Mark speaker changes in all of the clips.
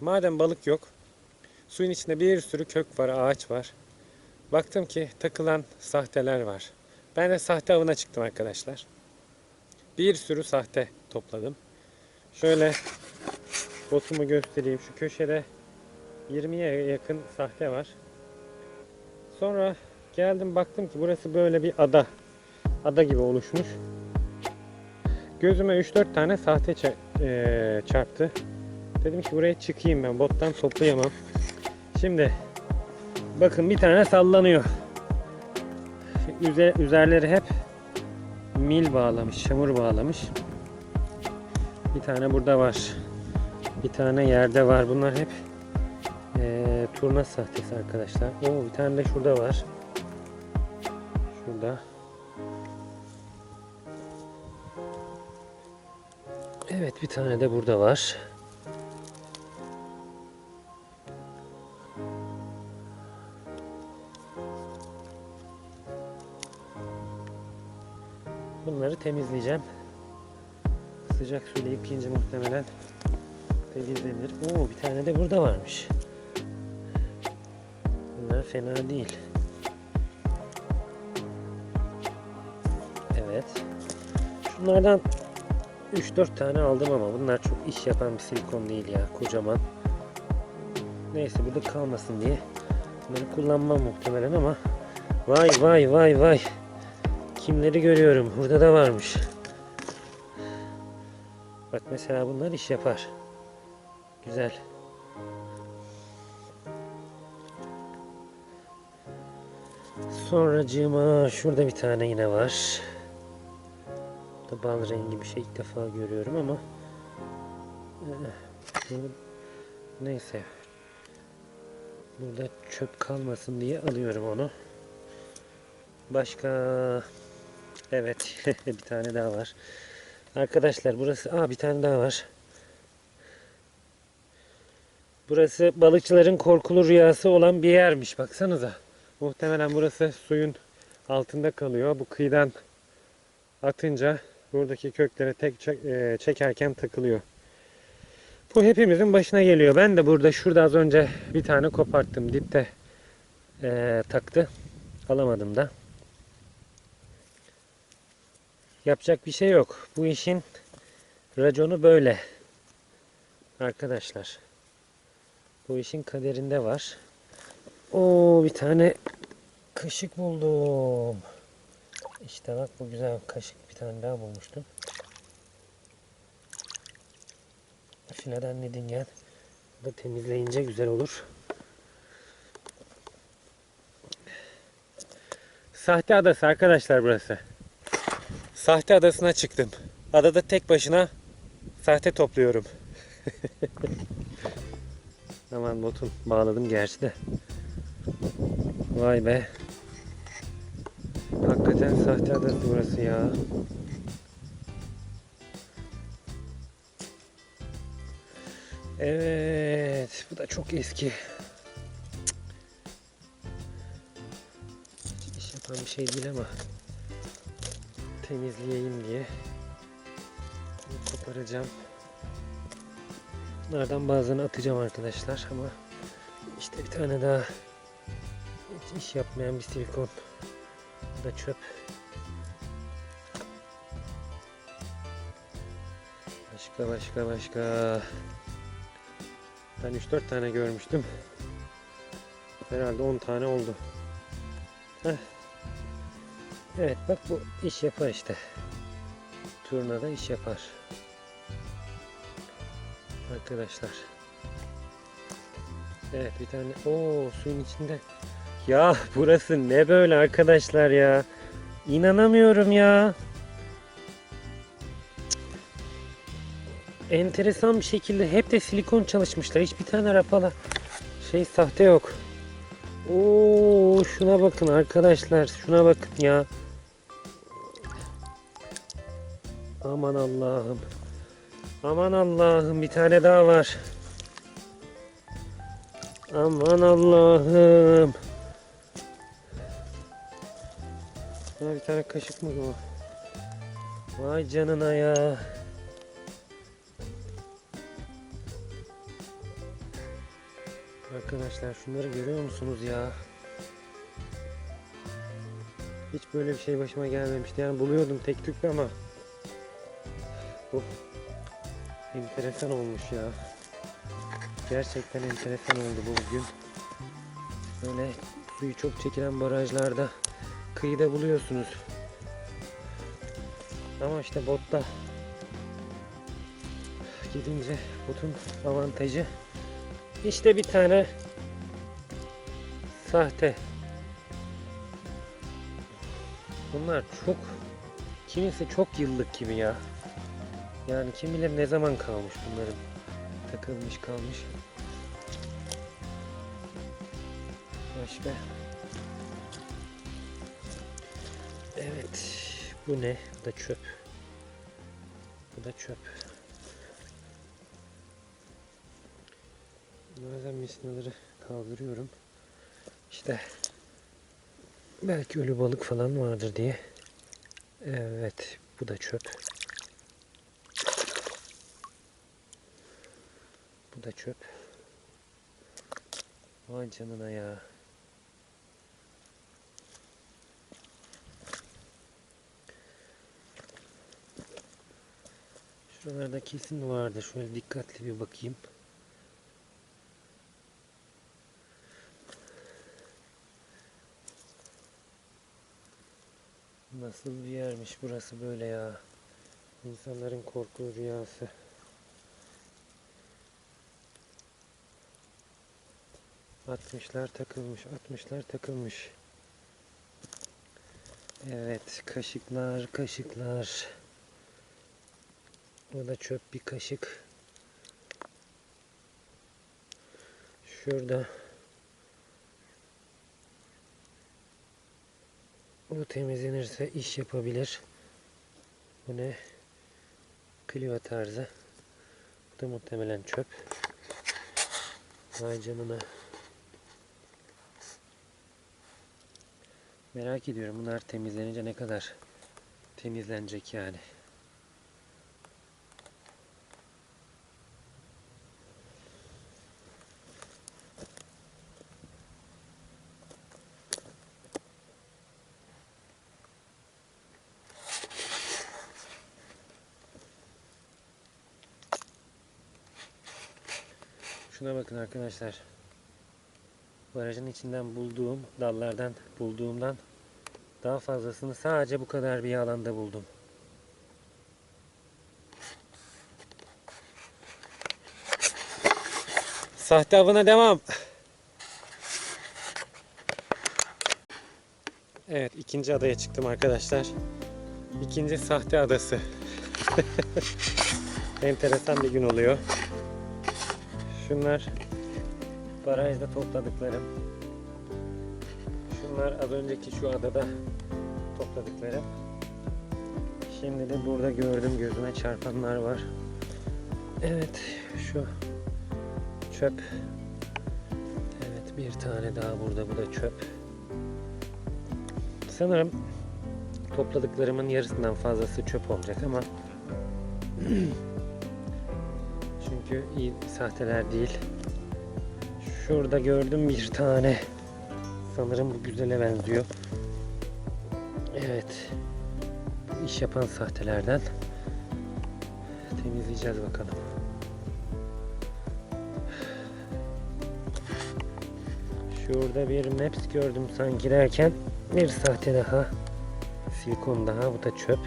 Speaker 1: Madem balık yok, suyun içinde bir sürü kök var, ağaç var. Baktım ki takılan sahteler var. Ben de sahte avına çıktım arkadaşlar. Bir sürü sahte topladım. Şöyle botumu göstereyim. Şu köşede 20'ye yakın sahte var. Sonra geldim baktım ki burası böyle bir ada. Ada gibi oluşmuş. Gözüme 3-4 tane sahte çarptı. Dedim ki buraya çıkayım ben. Bottan toplayamam. Şimdi bakın bir tane sallanıyor. Üze- üzerleri hep mil bağlamış, çamur bağlamış. Bir tane burada var. Bir tane yerde var. Bunlar hep eee, turna sahtesi arkadaşlar. Oo bir tane de şurada var. Şurada. Evet bir tane de burada var. Temizleyeceğim. Sıcak suyla yıkayınca muhtemelen temizlenir. Oo bir tane de burada varmış. Bunlar fena değil. Evet. Şunlardan 3-4 tane aldım ama bunlar çok iş yapan bir silikon değil ya kocaman. Neyse burada kalmasın diye bunları kullanmam muhtemelen ama vay vay vay vay kimleri görüyorum burada da varmış. Bak mesela bunlar iş yapar. Güzel. Sonracığıma şurada bir tane yine var. Bu da bal rengi bir şey ilk defa görüyorum ama bu- neyse burada çöp kalmasın diye alıyorum onu. Başka evet bir tane daha var. Arkadaşlar burası aa bir tane daha var. Burası balıkçıların korkulu rüyası olan bir yermiş. Baksanıza. Muhtemelen burası suyun altında kalıyor. Bu kıyıdan atınca buradaki köklere tek çek- e, çekerken takılıyor. Bu hepimizin başına geliyor. Ben de burada şurada az önce bir tane koparttım. Dipte e, taktı. Alamadım da. Yapacak bir şey yok. Bu işin raconu böyle. Arkadaşlar. Bu işin kaderinde var. Oo bir tane kaşık buldum. İşte bak bu güzel kaşık bir tane daha bulmuştum. Fileden Nidingen. Bu da temizleyince güzel olur. Sahte adası arkadaşlar burası. Sahte adasına çıktım. Adada tek başına sahte topluyorum. Aman botun bağladım gerçi de. Vay be. Hakikaten sahte adası burası ya. Evet, bu da çok eski. İş yapan bir şey değil ama temizleyeyim diye koparacağım. Bunlardan bazılarını atacağım arkadaşlar ama işte bir tane daha hiç iş yapmayan bir silikon. Bu da çöp. Başka başka başka. Ben 3-4 tane görmüştüm. Herhalde 10 tane oldu. Heh. Evet bak bu iş yapar işte. Turnada iş yapar. Arkadaşlar. Evet bir tane o suyun içinde. Ya burası ne böyle arkadaşlar ya. İnanamıyorum ya. Enteresan bir şekilde hep de silikon çalışmışlar. Hiçbir tane rapala şey sahte yok. Oo şuna bakın arkadaşlar. Şuna bakın ya. Aman Allah'ım. Aman Allah'ım bir tane daha var. Aman Allah'ım. Ha, bir tane kaşık mı bu? Vay canına ya. Arkadaşlar şunları görüyor musunuz ya? Hiç böyle bir şey başıma gelmemişti. Yani buluyordum tek tük ama bu enteresan olmuş ya. Gerçekten enteresan oldu bu bugün. Böyle suyu çok çekilen barajlarda kıyıda buluyorsunuz. Ama işte botta gidince botun avantajı işte bir tane sahte. Bunlar çok kimisi çok yıllık gibi ya. Yani kim bilir ne zaman kalmış bunların takılmış kalmış. Başka. Evet. Bu ne? Bu da çöp. Bu da çöp. Bazen misinaları kaldırıyorum. İşte belki ölü balık falan vardır diye. Evet, bu da çöp. Da çöp. Vay canına ya. Şuralarda kesin vardı. Şöyle dikkatli bir bakayım. Nasıl bir yermiş burası böyle ya. İnsanların korku rüyası. Atmışlar takılmış, atmışlar takılmış. Evet, kaşıklar, kaşıklar. Bu da çöp bir kaşık. Şurada Bu temizlenirse iş yapabilir. Bu ne? Clio tarzı. Bu da muhtemelen çöp. Vay canına. Merak ediyorum bunlar temizlenince ne kadar temizlenecek yani. Şuna bakın arkadaşlar. Barajın içinden bulduğum dallardan bulduğumdan daha fazlasını sadece bu kadar bir alanda buldum. Sahte avına devam. Evet ikinci adaya çıktım arkadaşlar. İkinci sahte adası. Enteresan bir gün oluyor. Şunlar barajda topladıklarım. Şunlar az önceki şu adada topladıklarım. Şimdi de burada gördüm gözüme çarpanlar var. Evet şu çöp. Evet bir tane daha burada bu da çöp. Sanırım topladıklarımın yarısından fazlası çöp olacak ama çünkü iyi sahteler değil. Şurada gördüm bir tane. Sanırım bu güzele benziyor. Evet. İş yapan sahtelerden. Temizleyeceğiz bakalım. Şurada bir maps gördüm sanki derken bir sahte daha. Silikon daha. Bu da çöp.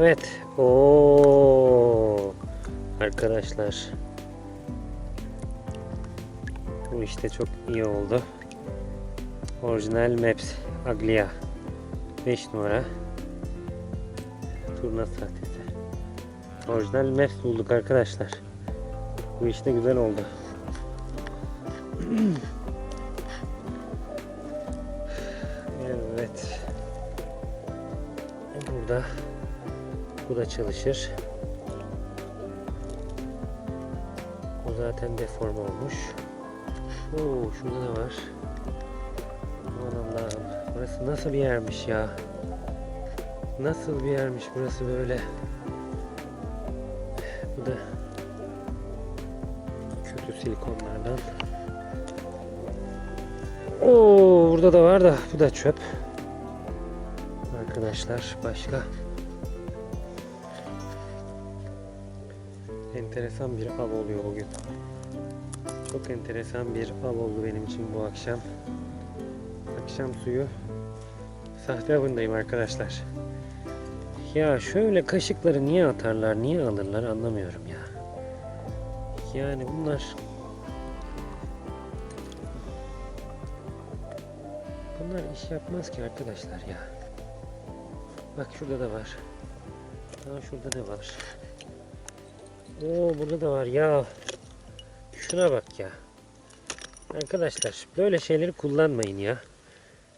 Speaker 1: Evet. Oo. Arkadaşlar. Bu işte çok iyi oldu. Orijinal Maps Aglia 5 numara turna sahtesi. Orijinal Maps bulduk arkadaşlar. Bu işte güzel oldu. Evet. Burada bu da çalışır. O zaten deform olmuş. Oo, şurada da var. Aman Allah'ım. Burası nasıl bir yermiş ya? Nasıl bir yermiş burası böyle? Bu da kötü silikonlardan. Oo burada da var da bu da çöp. Arkadaşlar başka enteresan bir av oluyor bugün. Çok enteresan bir av oldu benim için bu akşam. Akşam suyu sahte avındayım arkadaşlar. Ya şöyle kaşıkları niye atarlar, niye alırlar anlamıyorum ya. Yani bunlar Bunlar iş yapmaz ki arkadaşlar ya. Bak şurada da var. Aa şurada da var. Oo burada da var ya. Şuna bak ya. Arkadaşlar böyle şeyleri kullanmayın ya.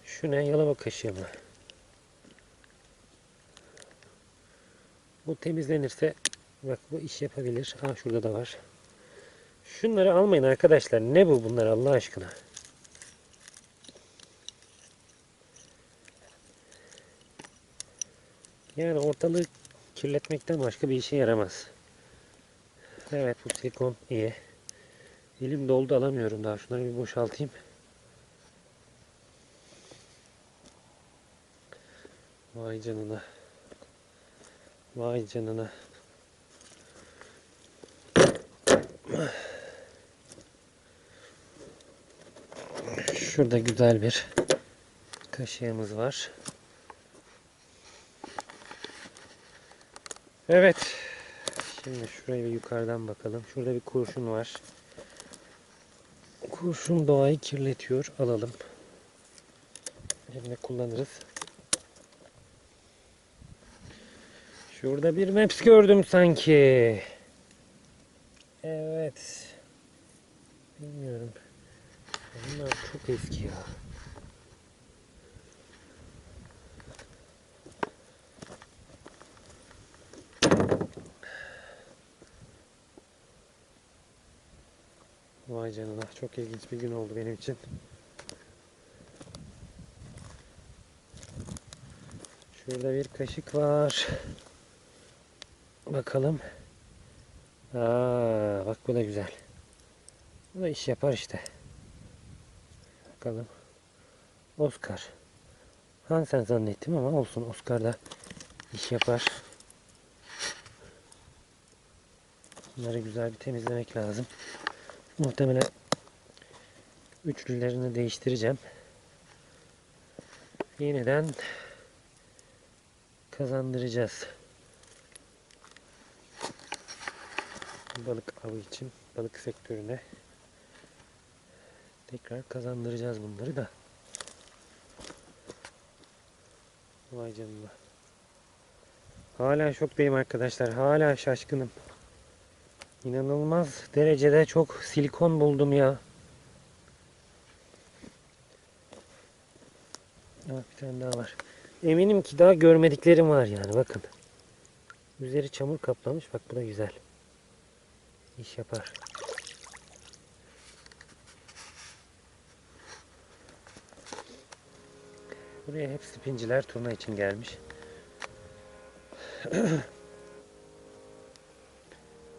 Speaker 1: Şu ne yalama kaşığı mı? Bu temizlenirse bak bu iş yapabilir. Aa şurada da var. Şunları almayın arkadaşlar. Ne bu bunlar Allah aşkına? Yani ortalığı kirletmekten başka bir işe yaramaz. Evet bu silikon iyi. Elim doldu alamıyorum daha. Şunları bir boşaltayım. Vay canına. Vay canına. Şurada güzel bir kaşığımız var. Evet. Şimdi şuraya bir yukarıdan bakalım. Şurada bir kurşun var. Kurşun doğayı kirletiyor. Alalım. Eline kullanırız. Şurada bir maps gördüm sanki. Evet. Bilmiyorum. Bunlar çok eski ya. Vay canına çok ilginç bir gün oldu benim için. Şurada bir kaşık var. Bakalım. Aa, bak bu da güzel. Bu da iş yapar işte. Bakalım. Oscar. Hansen zannettim ama olsun Oscar da iş yapar. Bunları güzel bir temizlemek lazım. Muhtemelen üçlülerini değiştireceğim. Yeniden kazandıracağız. Balık avı için balık sektörüne tekrar kazandıracağız bunları da. Vay canına. Hala şoktayım arkadaşlar. Hala şaşkınım. İnanılmaz derecede çok silikon buldum ya. Evet bir tane daha var. Eminim ki daha görmediklerim var yani bakın. Üzeri çamur kaplamış. Bak bu da güzel. İş yapar. Buraya hep spinciler turna için gelmiş.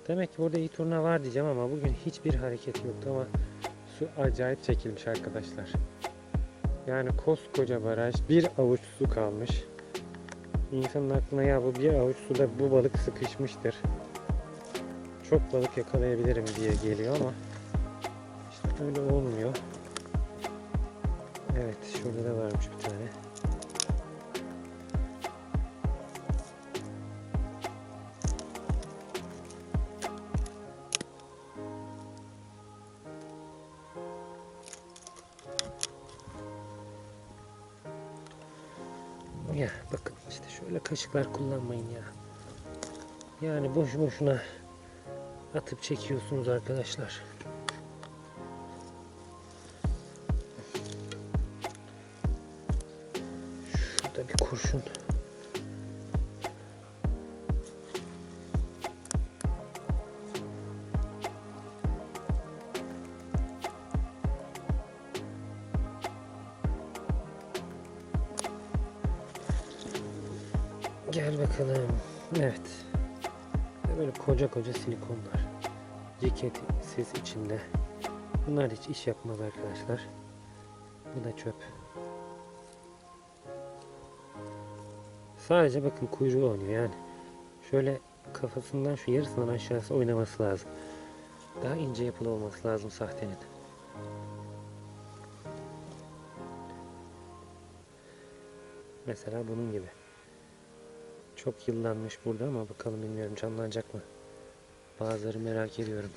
Speaker 1: Demek ki burada iyi turna var diyeceğim ama bugün hiçbir hareket yoktu ama su acayip çekilmiş arkadaşlar. Yani koskoca baraj bir avuç su kalmış. İnsanın aklına ya bu bir avuç suda bu balık sıkışmıştır. Çok balık yakalayabilirim diye geliyor ama işte öyle olmuyor. Kaşıklar kullanmayın ya. Yani boş boşuna atıp çekiyorsunuz arkadaşlar. Şurada bir kurşun. Koca silikonlar. Ceketsiz içinde. Bunlar hiç iş yapmaz arkadaşlar. Bu da çöp. Sadece bakın kuyruğu oynuyor yani. Şöyle kafasından şu yarısından aşağısı oynaması lazım. Daha ince yapılı olması lazım sahtenin. Mesela bunun gibi. Çok yıllanmış burada ama bakalım bilmiyorum canlanacak mı. Bazıları merak ediyorum.